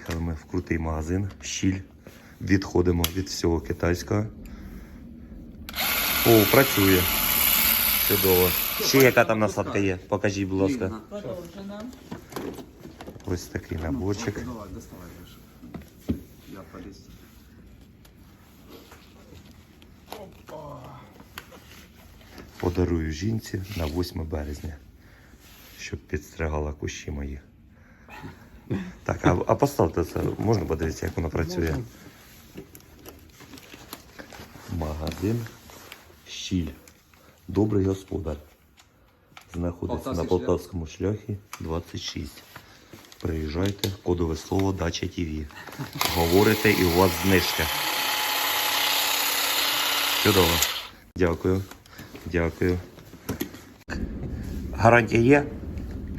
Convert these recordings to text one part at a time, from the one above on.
Приїхали ми в крутий магазин, щіль. Відходимо від всього китайського. О, працює. Чудово. Ще яка там насадка є? Покажіть, будь ласка. Ось такий наборчик. Подарую жінці на 8 березня, щоб підстригала кущі мої. Так, а, а поставте це, можна подивитися, як воно працює. Магазин Щіль. Добрий господар. Знаходиться на Полтавський шлях. Полтавському шляхі 26. Приїжджайте, кодове слово Дача ТВ. Говорите і у вас знижка. Чудово. Дякую. Дякую. Гарантія є?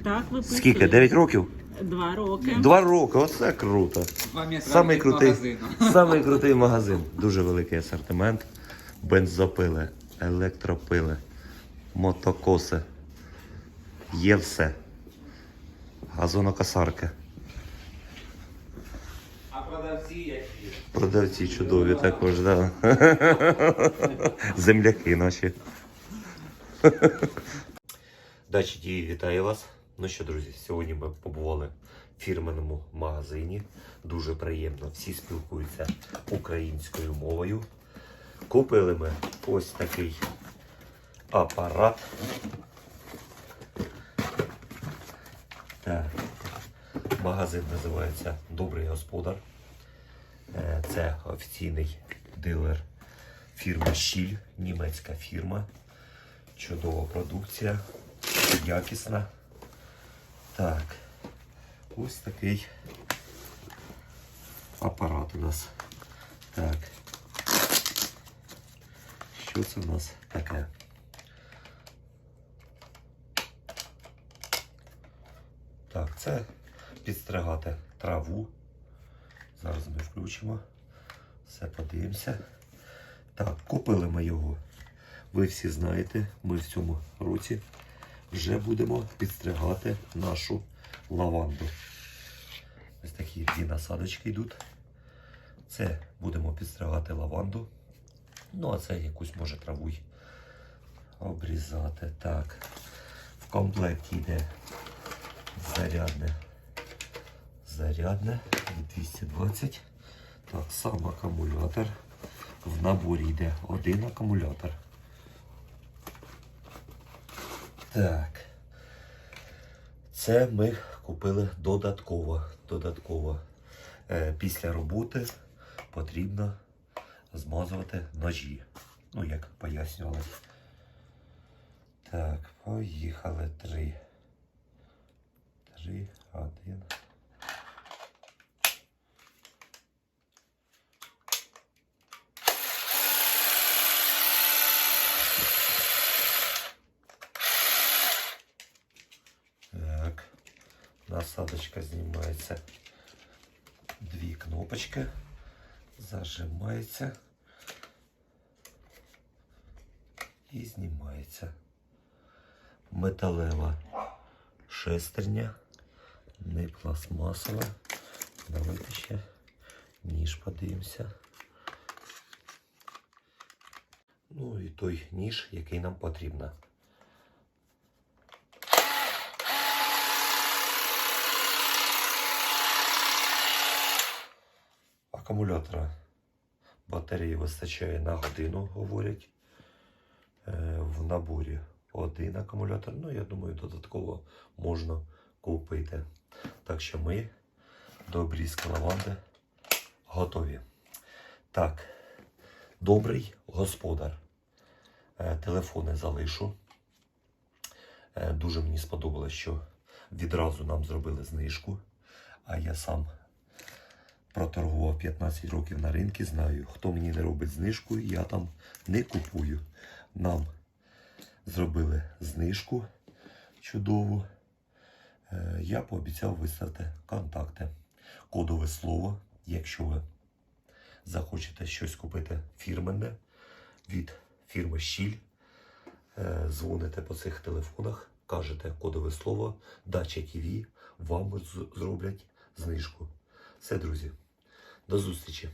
Так, виписуємо. Скільки? 9 років? Два роки. Два роки, оце круто. Два метри Самий крутий, самий крутий магазин. Дуже великий асортимент. Бензопили, електропили, мотокоси. Є все. Газонокосарки. А продавці які? Продавці чудові також, да. Земляки наші. Дачі дії, вітаю вас. Ну що, друзі, сьогодні ми побували в фірменному магазині. Дуже приємно. Всі спілкуються українською мовою. Купили ми ось такий апарат. Так. Магазин називається Добрий господар. Е, Це офіційний дилер фірми Щіль, німецька фірма. Чудова продукція, якісна. Так, ось такий апарат у нас. Так. Що це у нас таке? Так, це підстригати траву. Зараз ми включимо. Все подивимося. Так, купили ми його. Ви всі знаєте, ми в цьому році вже будемо підстригати нашу лаванду. Ось такі дві насадочки йдуть. Це будемо підстригати лаванду. Ну, а це якусь може траву й обрізати. Так. В комплекті йде зарядне. Зарядне від 220. Так, сам акумулятор. В наборі йде один акумулятор. Так. Це ми купили додатково. Додатково. Е, після роботи потрібно змазувати ножі. Ну, як пояснювали. Так, поїхали. Три. Три, один. Так, насадочка знімається. Дві кнопочки. Зажимається. І знімається. Металева шестерня. Не пластмасова. Давайте ще ніж подивимося. Ну і той ніж, який нам потрібно. Акумулятора батареї вистачає на годину, говорять. Е, В наборі один акумулятор. Ну, я думаю, додатково можна купити. Так що ми до обрізки лаванди готові. Так, добрий господар. Е, Телефони залишу. Е, Дуже мені сподобалось, що відразу нам зробили знижку, а я сам проторгував 15 років на ринку, знаю, хто мені не робить знижку, я там не купую. Нам зробили знижку чудову. Е, Я пообіцяв виставити контакти. Кодове слово, якщо ви захочете щось купити фірменне від фірми Щіль, е, дзвоните по цих телефонах, кажете кодове слово, Дача ТВ, вам зроблять знижку. Все, друзі. До зустрічі.